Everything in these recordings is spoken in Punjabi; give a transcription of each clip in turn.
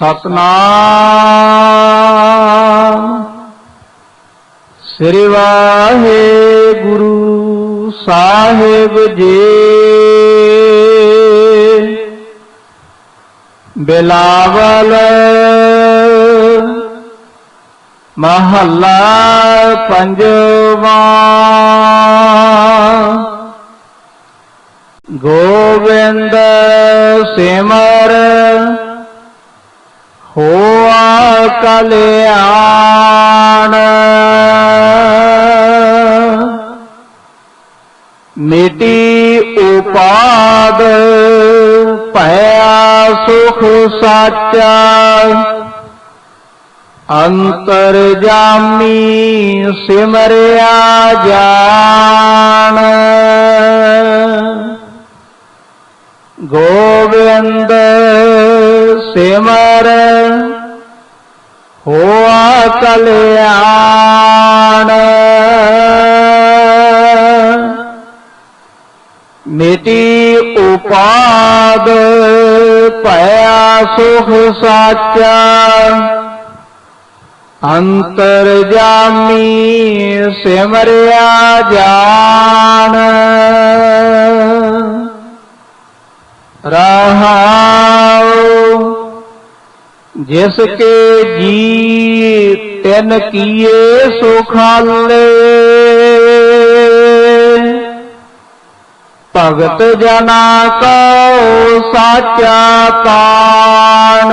ਸਤਨਾਮ। ਸ੍ਰੀ ਵਾਹਿਗੁਰੂ ਸਾਹਿਬ ਜੀ। ਬਿਲਾਵਲ ਮਹੱਲਾ ਪੰਜਵਾ। ਗੋਵਿੰਦ ਸਿਮਰ ਕਲਿਆਣ ਮਿਟੀ ਉਪਾਦ ਭਇਆ ਸੁਖ ਸਾਚਾ। ਅੰਤਰ ਜਾਮੀ ਸਿਮਰਿਆ ਜਾਣ। ਗੋਬਿੰਦ ਸਿਮਰ ਹੋਆ ਕਲਿਆਣ। ਮਿਟੀ ਉਪਾਦ ਭਇਆ ਸੁਖ ਸਾਚਾ। ਅੰਤਰ ਜਾਮੀ ਸਿਮਰਿਆ ਜਾ। ਜਿਸ ਕੇ ਜੀ ਤਿਨ ਕੀਏ ਸੁਖਾਲੇ। ਭਗਤ ਜਨਾ ਕੋ ਸਾਚਾ ਕਾਣ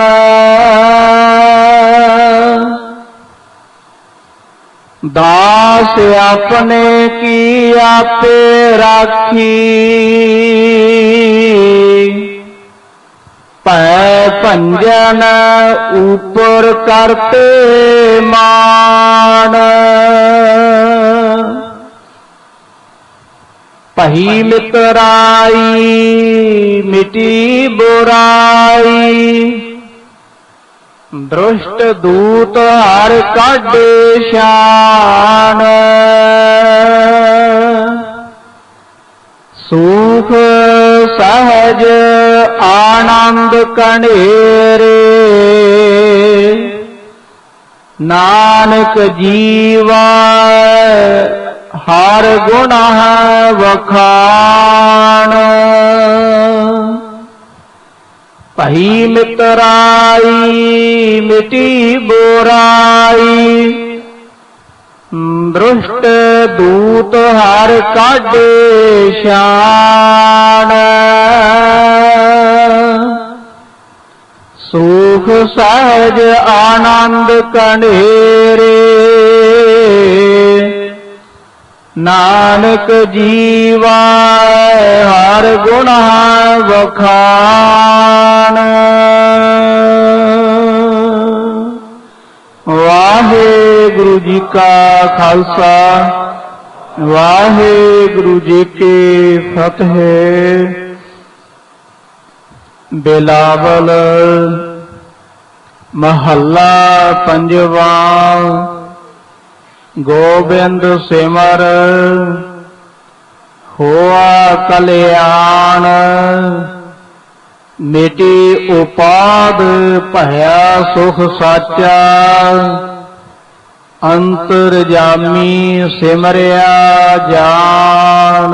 ਦਾਸ ਆਪਣੇ ਕੀ ਆਪੇ ਰਾਖੀ। ਭੈ ਭੰਜਨ ਉਪਰ ਕਰਤੇ ਮਾਨ। ਪਹੀ ਮਿਤਰਾਈ, ਮਿਟੀ ਬੁਰਾਈ। ਦ੍ਰਿਸ਼ਟ ਦੂਤ ਹਰ ਕਾਢੇ ਸ਼ਾਨ। ਸੁਖ ਸਹਜ ਆਨੰਦ ਕਣੇਰੇ ਨਾਨਕ ਜੀਵਾ, ਹਰ ਗੁਣ ਵਖਾਣ। ਭਈ ਮਿਤਰਾਈ, ਮਿਟੀ ਬੋਰਾਈ। ਦ੍ਰਿਸ਼ਟ ਦੂਤ ਹਰ ਕਾਢੇ ਸ਼ਾਨ ਸਹਿਜ ਆਨੰਦ ਕਣੇਰੇ ਨਾਨਕ ਜੀਵਾ ਹਰ ਗੁਣ ਵਖਾਣ। ਵਾਹਿਗੁਰੂ ਜੀ ਕਾ ਖਾਲਸਾ, ਵਾਹਿਗੁਰੂ ਜੀ ਕੀ ਫਤਿਹ। ਬਿਲਾਵਲ ਮਹੱਲਾ ਪੰਜਵਾ, ਗੋਬਿੰਦ ਸਿਮਰ, ਹੋਆ ਕਲਿਆਣ ਮਿਟੀ ਉਪਾਦ ਭਇਆ ਸੁਖ ਸਾਚਾ ਅੰਤਰ ਜਾਮੀ ਸਿਮਰਿਆ ਜਾਣ।